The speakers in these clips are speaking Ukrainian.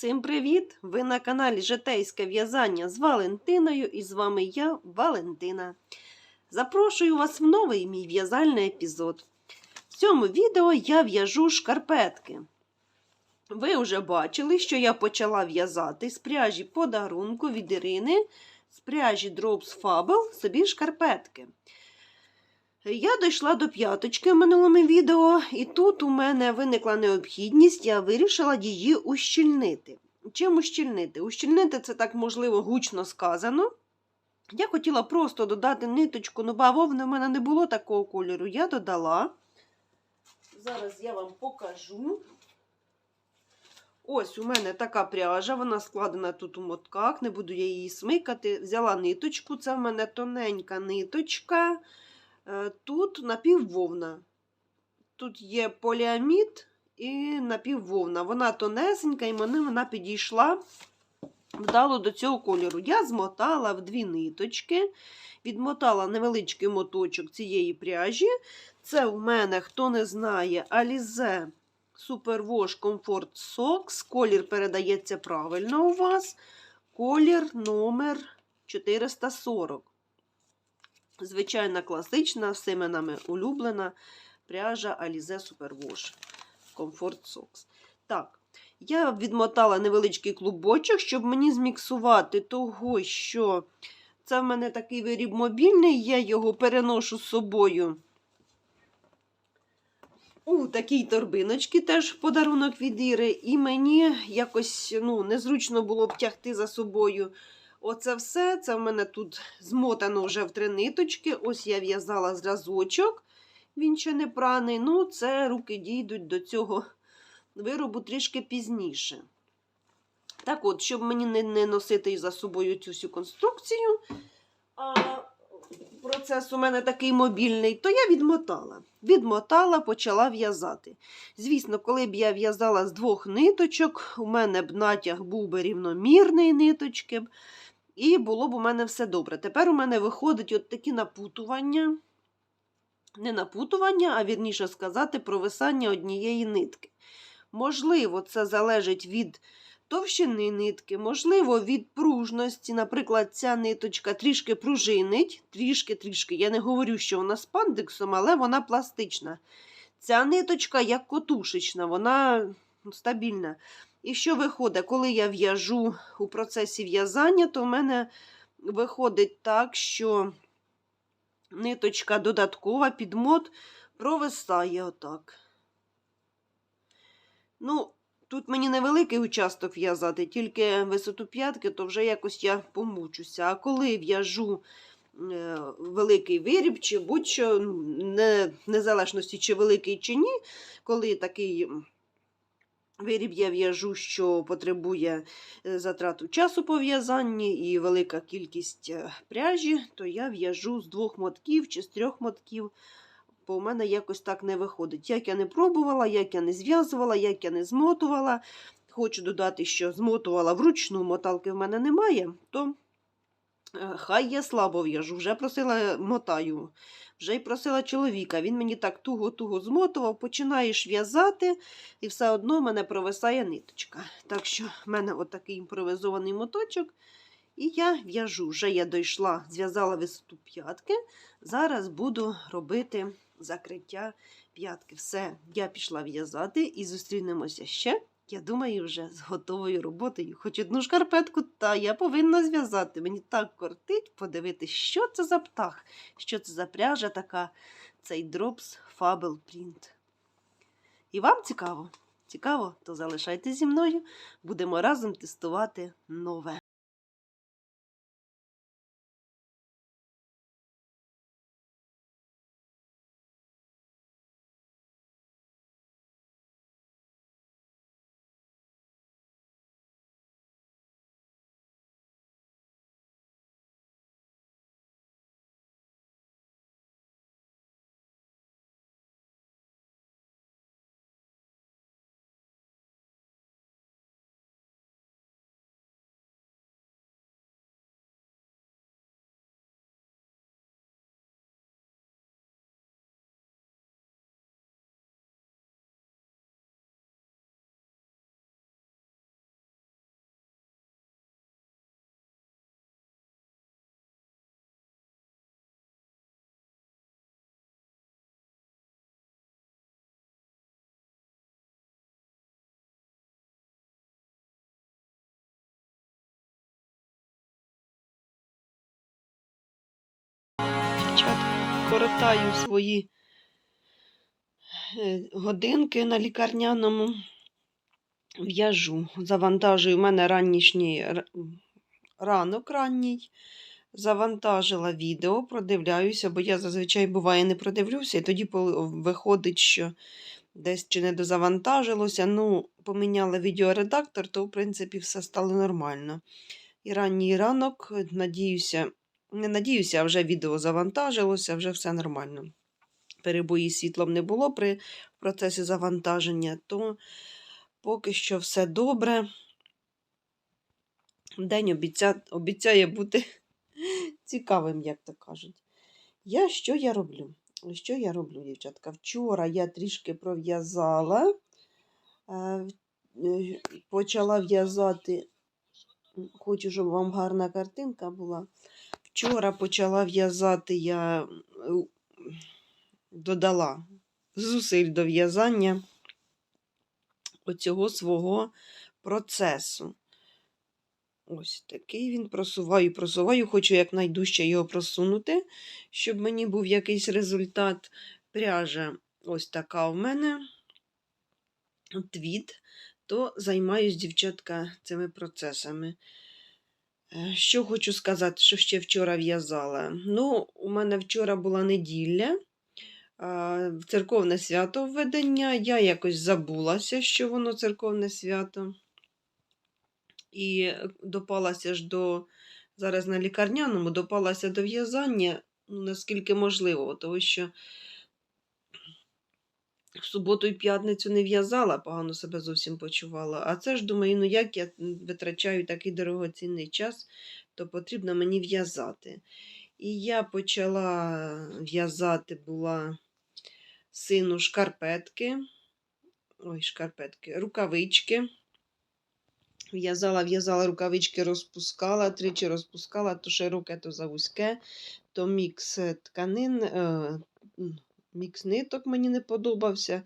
Всім привіт! Ви на каналі Житейське в'язання з Валентиною і з вами я, Валентина. Запрошую вас в новий мій в'язальний епізод. В цьому відео я в'яжу шкарпетки. Ви вже бачили, що я почала в'язати з пряжі подарунку від Ірини, з пряжі Drops Fable собі шкарпетки. Я дійшла до п'яточки в минулому відео, і тут у мене виникла необхідність, я вирішила її ущільнити. Чим ущільнити? Ущільнити це так, можливо, гучно сказано. Я хотіла просто додати ниточку, ну бавовни в мене не було такого кольору. Я додала. Зараз я вам покажу. Ось у мене така пряжа, вона складена тут у мотках, не буду я її смикати. Взяла ниточку, це в мене тоненька ниточка. Тут напіввовна. Тут є поліамід і напіввовна. Вона тонесенька, і мені вона підійшла вдало до цього кольору. Я змотала в дві ниточки, відмотала невеличкий моточок цієї пряжі. Це у мене, хто не знає, Alize Superwash Comfort Socks. Колір передається правильно у вас. Колір номер 440. Звичайна класична, всіми нами улюблена пряжа Alize Superwash Comfort Socks. Так, я відмотала невеличкий клубочок, щоб мені зміксувати того, що це в мене такий виріб мобільний, я його переношу з собою. У такій торбиночці теж подарунок від Іри, і мені якось ну, незручно було б тягти за собою. Оце все. Це в мене тут змотано вже в три ниточки. Ось я в'язала зразочок, він ще не праний. Ну, це руки дійдуть до цього виробу трішки пізніше. Так от, щоб мені не, не носити за собою цю всю конструкцію, а процес у мене такий мобільний, то я відмотала. Відмотала, почала в'язати. Звісно, коли б я в'язала з двох ниточок, у мене б натяг був би рівномірний ниточки. І було б у мене все добре. Тепер у мене виходить от такі напутування. Не напутування, а вірніше сказати, провисання однієї нитки. Можливо, це залежить від товщини нитки, можливо, від пружності. Наприклад, ця ниточка трішки пружинить, трішки-трішки. Я не говорю, що вона з пандексом, але вона пластична. Ця ниточка як котушечна, вона стабільна. І що виходить, коли я в'яжу у процесі в'язання, то в мене виходить так, що ниточка додаткова підмот провисає отак. Ну, тут мені невеликий участок в'язати, тільки висоту п'ятки, то вже якось я помучуся. А коли в'яжу е, великий виріб, чи будь-що, не, незалежності, чи великий, чи ні, коли такий. Виріб я в'яжу, що потребує е, затрату часу по в'язанні і велика кількість е, пряжі, то я в'яжу з двох мотків чи з трьох мотків, бо у мене якось так не виходить. Як я не пробувала, як я не зв'язувала, як я не змотувала. Хочу додати, що змотувала вручну, моталки в мене немає, то хай я слабо в'яжу, вже просила мотаю. Вже й просила чоловіка, він мені так туго-туго змотував, починаєш в'язати, і все одно мене провисає ниточка. Так що в мене отакий імпровізований моточок. І я в'яжу. Вже я дійшла, зв'язала висоту п'ятки. Зараз буду робити закриття п'ятки. Все, я пішла в'язати і зустрінемося ще. Я думаю, вже з готовою роботою. Хоч одну шкарпетку, та я повинна зв'язати. Мені так кортить подивитися, що це за птах, що це за пряжа така, цей дропс Fable Принт. І вам цікаво? Цікаво? То залишайтеся зі мною, будемо разом тестувати нове. Коротаю свої е, годинки на лікарняному. В'яжу, завантажую в мене ранішній ранок ранній. Завантажила відео, продивляюся, бо я зазвичай буває не продивлюся, і тоді виходить, що десь чи не дозавантажилося. Ну, поміняла відеоредактор, то, в принципі, все стало нормально. І ранній ранок, надіюся, не надіюся, вже відео завантажилося, вже все нормально. Перебої з світлом не було при процесі завантаження, то поки що все добре. День обіця... обіцяє бути цікавим, як то кажуть. Я що я роблю? Що я роблю, дівчатка? Вчора я трішки пров'язала, е, почала в'язати. Хочу, щоб вам гарна картинка була. Вчора почала в'язати, я додала зусиль до в'язання оцього свого процесу. Ось такий він просуваю, просуваю, хочу якнайдужче його просунути, щоб мені був якийсь результат. Пряжа ось така в мене твіт, то займаюсь, дівчатка, цими процесами. Е, Що хочу сказати, що ще вчора в'язала. Ну, у мене вчора була неділя, церковне свято введення. Я якось забулася, що воно церковне свято. І допалася ж до, зараз на лікарняному, допалася до в'язання, ну, наскільки можливо, тому що в суботу і п'ятницю не в'язала, погано себе зовсім почувала. А це ж думаю, ну як я витрачаю такий дорогоцінний час, то потрібно мені в'язати. І я почала в'язати була сину шкарпетки, ой, шкарпетки, рукавички. В'язала, в'язала рукавички, розпускала, тричі розпускала, то широке, то завузьке, то мікс е, тканин, е, мікс ниток мені не подобався.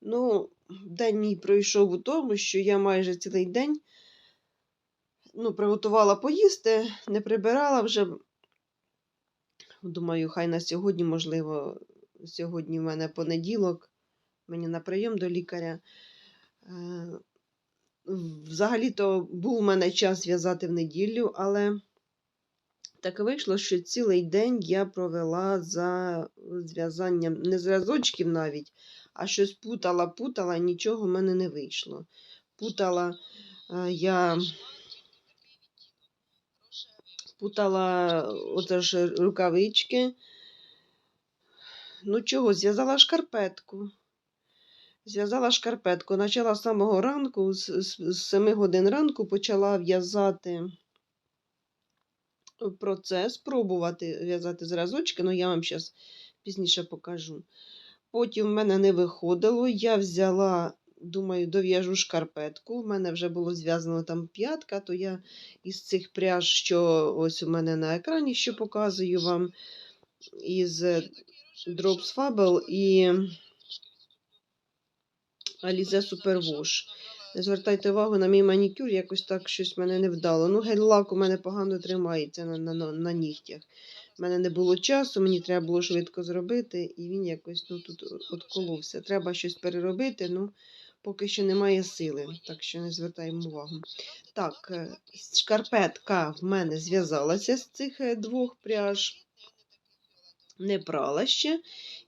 Ну, день мій пройшов у тому, що я майже цілий день ну, приготувала поїсти, не прибирала вже. Думаю, хай на сьогодні, можливо, сьогодні в мене понеділок, мені на прийом до лікаря. Е, Взагалі-то був у мене час в'язати в неділю, але так вийшло, що цілий день я провела за зв'язанням не зв'язочків навіть, а щось путала, путала, нічого в мене не вийшло. Путала е, я путала оце ж рукавички. Ну чого, зв'язала шкарпетку. Зв'язала шкарпетку. Почала з самого ранку, з, з, з 7 годин ранку почала в'язати процес, пробувати в'язати зразочки, ну я вам зараз пізніше покажу. Потім в мене не виходило. Я взяла, думаю, дов'яжу шкарпетку. В мене вже було зв'язано там п'ятка, то я із цих пряж, що ось у мене на екрані, що показую вам, із Drops Fable і Alize Superwash. Не звертайте увагу на мій манікюр, якось так щось мене не вдало. Ну, гель-лак у мене погано тримається на, на, на, на нігтях. У мене не було часу, мені треба було швидко зробити, і він якось ну, тут отколовся. Треба щось переробити, ну поки що немає сили, так що не звертаємо увагу. Так, е, шкарпетка в мене зв'язалася з цих е, двох пряж. Не прала ще.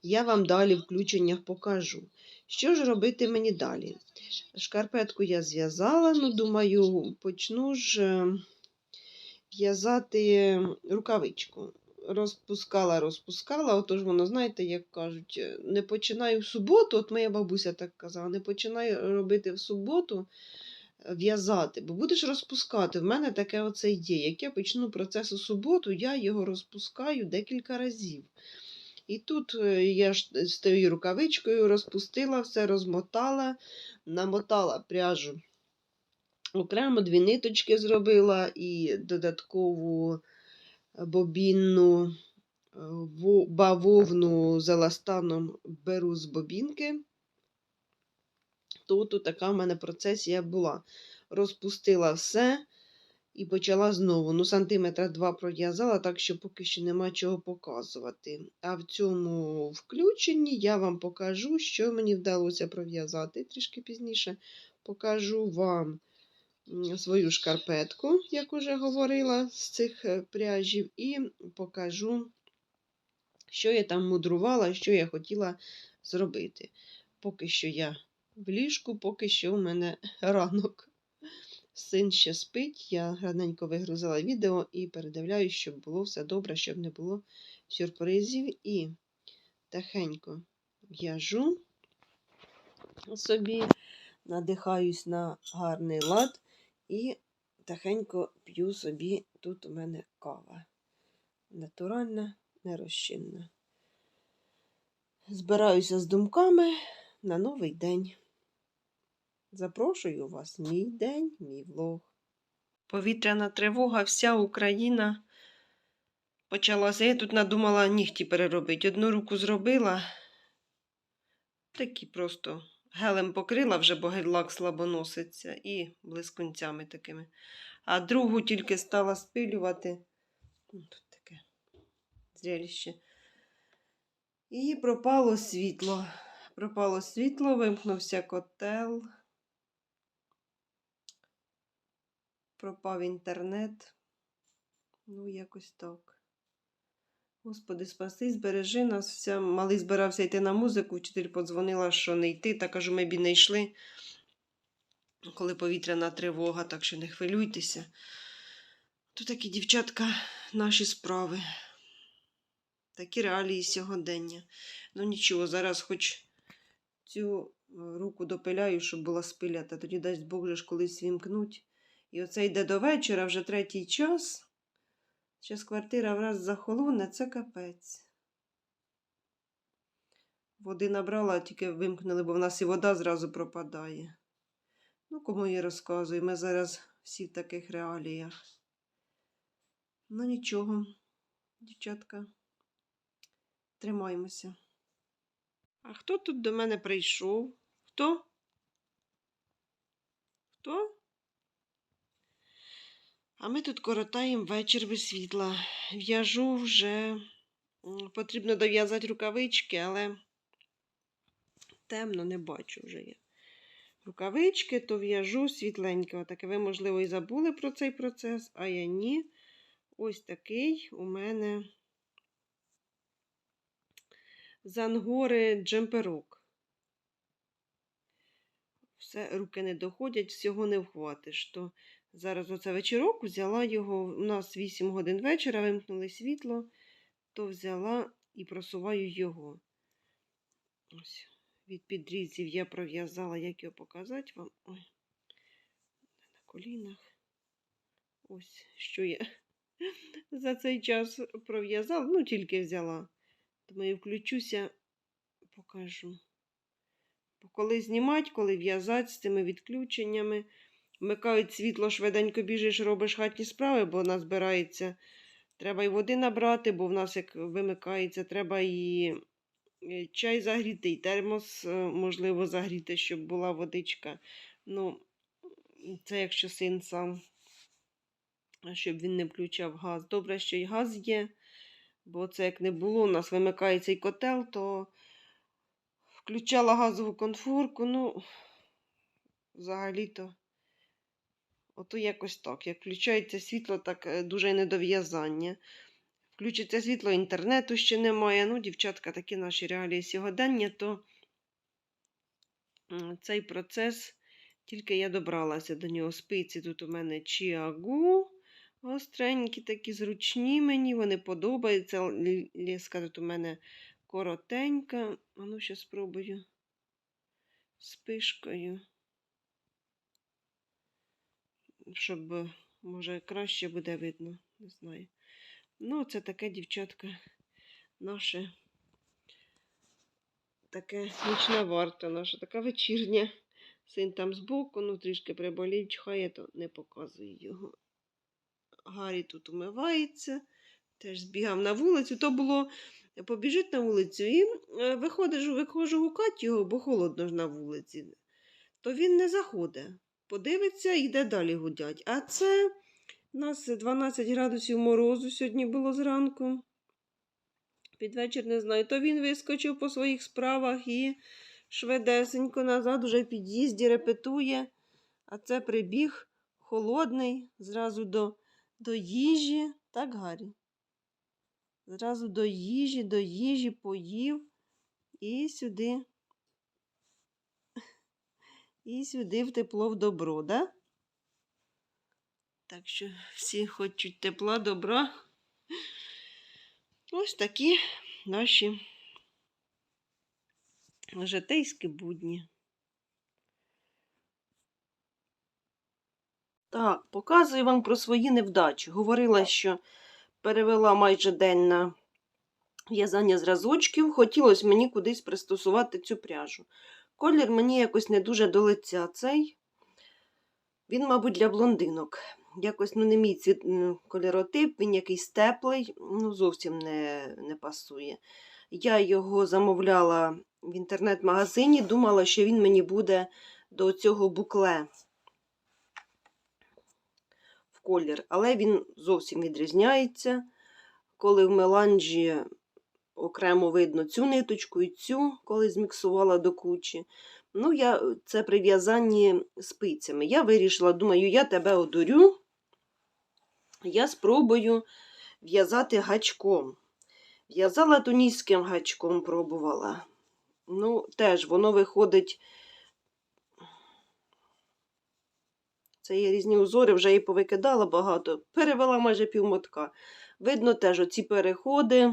Я вам далі в включеннях покажу. Що ж робити мені далі? Шкарпетку я зв'язала, ну, думаю, почну ж е, в'язати рукавичку. Розпускала, розпускала, отож воно, знаєте, як кажуть, е, не починаю в суботу, от моя бабуся так казала, не починаю робити в суботу е, в'язати, бо будеш розпускати. В мене таке оце є. Як я почну процес у суботу, я його розпускаю декілька разів. І тут е, я ж з тією рукавичкою розпустила все, розмотала, намотала пряжу. Окремо дві ниточки зробила і додаткову бобінну е, бавовну з еластаном беру з бобінки. Тут така в мене процесія була. Розпустила все І почала знову. Ну, сантиметра два пров'язала, так що поки що нема чого показувати. А в цьому включенні я вам покажу, що мені вдалося пров'язати. Трішки пізніше покажу вам свою шкарпетку, як уже говорила, з цих е, пряжів, і покажу, що я там мудрувала, що я хотіла зробити. Поки що я в ліжку, поки що в мене ранок. Син ще спить, я раненько вигрузила відео і передивляюсь, щоб було все добре, щоб не було сюрпризів. І тихенько в'яжу собі, надихаюсь на гарний лад і тихенько п'ю собі. Тут у мене кава. Натуральна, нерозчинна. Збираюся з думками на новий день. Запрошую вас, мій день, мій влог. Повітряна тривога, вся Україна почалася. Я тут надумала нігті переробити. Одну руку зробила, такі просто гелем покрила вже, бо гель-лак слабо носиться, і блискунцями такими. А другу тільки стала спилювати. Ну, Тут таке зрелище. І пропало світло. Пропало світло, вимкнувся котел. Пропав інтернет. Ну, якось так. Господи, спаси, збережи нас. Вся... Малий збирався йти на музику, вчитель подзвонила, що не йти. Та кажу, ми б і не йшли, коли повітряна тривога, так що не хвилюйтеся. То такі дівчатка наші справи. Такі реалії сьогодення. Ну нічого, зараз хоч цю е, руку допиляю, щоб була спилята, тоді дасть Бог же ж колись вімкнуть. І оце йде до вечора, вже третій час. Зараз квартира враз захолоне, це капець. Води набрала, тільки вимкнули, бо в нас і вода зразу пропадає. Ну, кому я розказую, ми зараз всі в таких реаліях. Ну нічого, дівчатка, тримаємося. А хто тут до мене прийшов? Хто? Хто? А ми тут коротаємо вечір без світла. В'яжу вже. Потрібно дов'язати рукавички, але темно не бачу вже я. Рукавички, то в'яжу світленьке. Отаке. Ви, можливо, і забули про цей процес, а я ні. Ось такий у мене з ангори джемперок. Все, руки не доходять, всього не вхватиш. То зараз оце вечірок взяла його. У нас 8 годин вечора, вимкнули світло, то взяла і просуваю його. Ось, від підрізів я пров'язала, як його показати вам. Ой, на колінах. Ось, що я за цей час пров'язала, ну, тільки взяла. Думаю, включуся, покажу. Бо коли знімати, коли в'язати з цими відключеннями, вмикають світло, швиденько біжиш, робиш хатні справи, бо вона збирається. Треба і води набрати, бо в нас як вимикається, треба і е, чай загріти, і термос, е, можливо, загріти, щоб була водичка. Ну, це якщо син сам, щоб він не включав газ. Добре, що й газ є. Бо це як не було, у нас вимикає цей котел, то включала газову конфорку, ну, взагалі-то, ото якось так. Як включається світло, так е, дуже недов'язання. Включиться світло, інтернету ще немає. Ну, дівчатка, такі наші реалії сьогодення, то цей процес, тільки я добралася до нього. Спиці тут у мене чіагу. Гостренькі, такі зручні мені, вони подобаються. Ліска тут у мене коротенька. А ну, ще спробую з пишкою. Щоб, е, може, краще буде видно, не знаю. Ну, це таке, дівчатка, наше таке нічна варта наша, така вечірня. Син там збоку, ну трішки приболів, чхає, то не показую його. Гаррі тут умивається, теж збігав на вулицю. То було побіжить на вулицю і е, виходиш, виходжу гукати його, бо холодно ж на вулиці. То він не заходить. Подивиться йде далі гудять. А це У нас 12 градусів морозу сьогодні було зранку. Під вечір не знаю. То він вискочив по своїх справах і швидесенько назад уже в під'їзді репетує. А це прибіг холодний, зразу до, до їжі. Так, Гаррі? Зразу до їжі, до їжі поїв і сюди. І сюди в тепло в добро, да? Так що всі хочуть тепла, добра. Ось такі наші житейські будні. Так, показую вам про свої невдачі. Говорила, що перевела майже день на в'язання зразочків. Хотілося мені кудись пристосувати цю пряжу. Колір мені якось не дуже до лиця цей. Він, мабуть, для блондинок. Якось ну, не мій цвіт, кольоротип, він якийсь теплий, ну, зовсім не, не пасує. Я його замовляла в інтернет-магазині, думала, що він мені буде до цього букле в колір, але він зовсім відрізняється. Коли в меланжі окремо видно цю ниточку і цю, коли зміксувала до кучі. Ну, я це при в'язанні спицями. Я вирішила, думаю, я тебе одурю. Я спробую в'язати гачком. В'язала тунійським гачком, пробувала. Ну, теж воно виходить. Це є різні узори, вже і повикидала багато. Перевела майже півмотка. Видно теж оці переходи.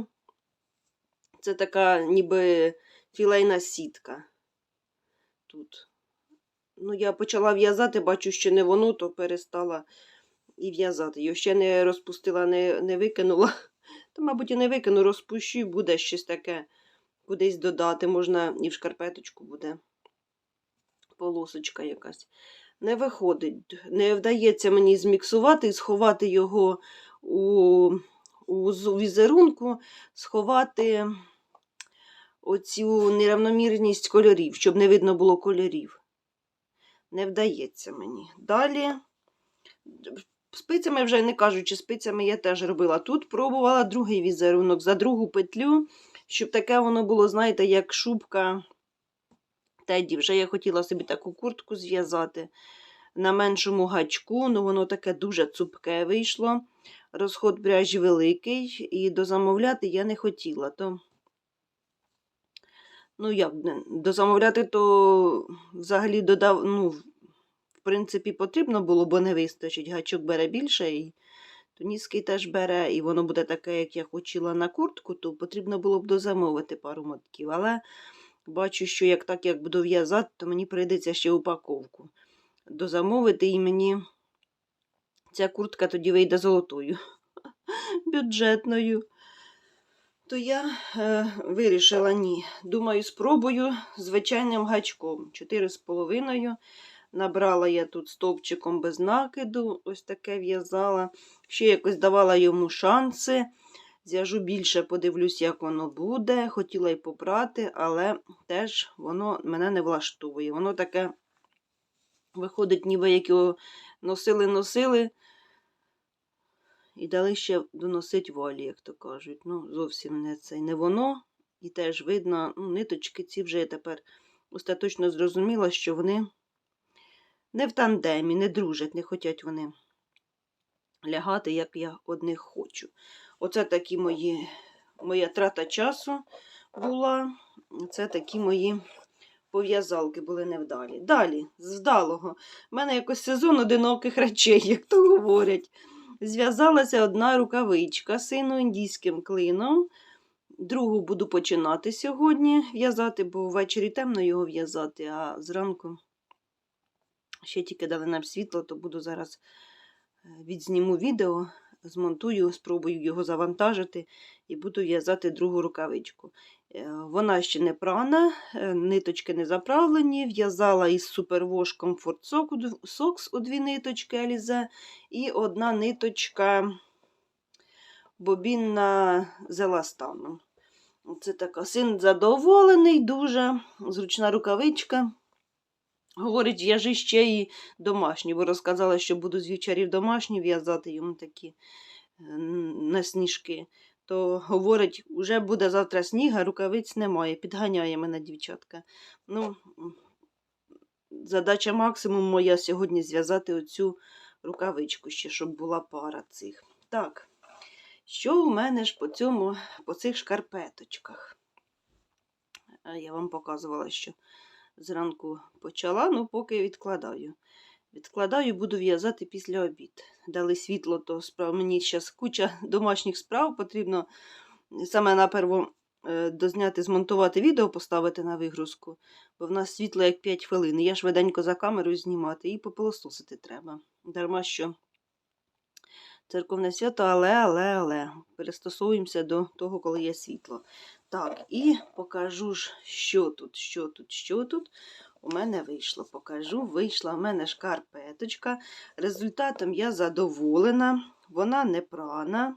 Це така ніби філейна сітка. Тут. Ну, я почала в'язати, бачу, що не воно, то перестала і в'язати. Його ще не розпустила, не, не викинула. То, мабуть, і не викину, розпущу і буде щось таке кудись додати. Можна і в шкарпеточку буде полосочка якась. Не виходить, не вдається мені зміксувати і сховати його у, у візерунку, сховати оцю нерівномірність кольорів, щоб не видно було кольорів. Не вдається мені. Далі, спицями вже не кажучи, спицями я теж робила. Тут пробувала другий візерунок за другу петлю, щоб таке воно було, знаєте, як шубка Теді. Вже я хотіла собі таку куртку зв'язати на меншому гачку, ну воно таке дуже цупке вийшло. Розход пряжі великий, і дозамовляти я не хотіла. То Ну, як дозамовляти, то взагалі додав, ну, в принципі, потрібно було, бо не вистачить. Гачок бере більше, і туніський теж бере, і воно буде таке, як я хотіла на куртку, то потрібно було б дозамовити пару мотків. Але бачу, що як так як буду в'язати, то мені прийдеться ще упаковку дозамовити, і мені ця куртка тоді вийде золотою, бюджетною. То я е, вирішила ні. Думаю, спробую звичайним гачком. Чотири з половиною. Набрала я тут стовпчиком без накиду, ось таке в'язала. Ще якось давала йому шанси. Зв'яжу більше, подивлюсь, як воно буде. Хотіла й попрати, але теж воно мене не влаштовує. Воно таке виходить, ніби як його носили-носили. І дали ще доносить валі, як то кажуть. Ну, зовсім не це не воно. І теж видно, ну, ниточки ці вже тепер остаточно зрозуміла, що вони не в тандемі, не дружать, не хочуть вони лягати, як я одних хочу. Оце такі мої, моя трата часу була. Це такі мої пов'язалки були невдалі. Далі, з вдалого. У мене якось сезон одиноких речей, як то говорять. Зв'язалася одна рукавичка сину індійським клином. Другу буду починати сьогодні в'язати, бо ввечері темно його в'язати, а зранку ще тільки дали нам світло, то буду зараз е, відзніму відео, змонтую, спробую його завантажити і буду в'язати другу рукавичку. Е, Вона ще не прана, е, ниточки не заправлені. В'язала із супервош Sock- Socks у дві ниточки Alize і одна ниточка бобінна з еластаном. Це така син задоволений, дуже зручна рукавичка. Говорить, в'яжи ще і домашні, бо розказала, що буду з вівчарів домашні в'язати йому такі е, на сніжки. То говорить, вже буде завтра сніг, а рукавиць немає. Підганяє мене дівчатка. Ну, задача максимум моя сьогодні зв'язати оцю рукавичку ще, щоб була пара цих. Так, що у мене ж по цьому, по цих шкарпеточках? Я вам показувала, що зранку почала, ну поки відкладаю. Відкладаю, буду в'язати після обід. Дали світло, то справ... мені зараз куча домашніх справ потрібно саме наперво е, дозняти, змонтувати відео, поставити на вигрузку, бо в нас світло як 5 хвилин. Я швиденько за камерою знімати і попилососити треба. Дарма що церковне свято, але, але, але. Перестосовуємося до того, коли є світло. Так, і покажу ж, що тут, що тут, що тут. У мене вийшло. Покажу, вийшла у мене шкарпеточка. Результатом я задоволена. Вона не прана.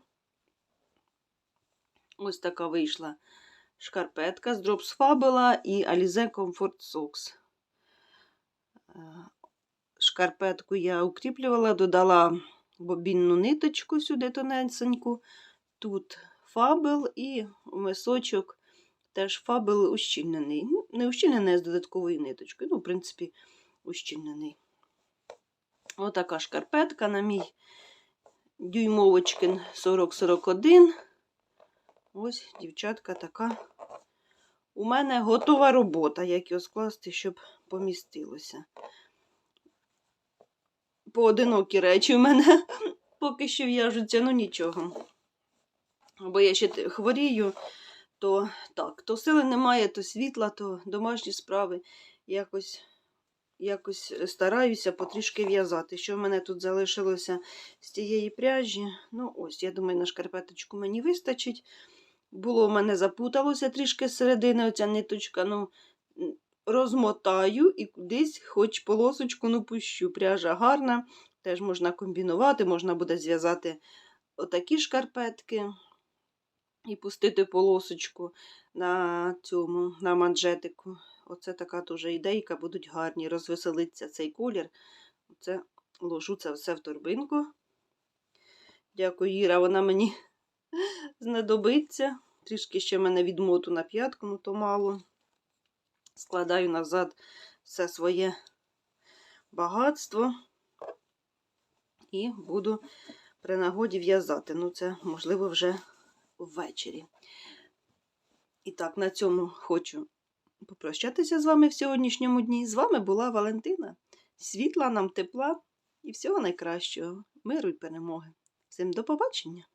Ось така вийшла шкарпетка з Drops Fabula і Alize Comfort Socks. Е, Шкарпетку я укріплювала, додала бобінну ниточку сюди тоненьку. Тут фабел і мисочок теж фабел ущільнений. Ну, не ущільнений а з додатковою ниточкою. Ну, в принципі, ущільнений. Отака шкарпетка на мій дюймовочкин 4041. Ось, дівчатка, така. У мене готова робота, як його скласти, щоб помістилося. Поодинокі речі у мене поки що в'яжуться, ну нічого. Бо я ще хворію, то так, то сили немає, то світла, то домашні справи. Якось, якось стараюся потрішки в'язати. Що в мене тут залишилося з тієї пряжі? Ну, ось, я думаю, на шкарпеточку мені вистачить. Було в мене запуталося трішки з середини оця ниточка. Ну, розмотаю і кудись хоч полосочку ну, пущу. Пряжа гарна, теж можна комбінувати, можна буде зв'язати отакі шкарпетки і пустити полосочку на цьому, на манжетику. Оце така теж ідейка, будуть гарні. Розвеселиться цей колір. Оце ложу це все в торбинку. Дякую, Іра, вона мені знадобиться. Трішки ще в мене відмоту на п'ятку, ну то мало. Складаю назад все своє багатство і буду при нагоді в'язати. Ну, це, можливо, вже ввечері. І так, на цьому хочу попрощатися з вами в сьогоднішньому дні. З вами була Валентина. Світла нам тепла і всього найкращого, миру й перемоги. Всім до побачення!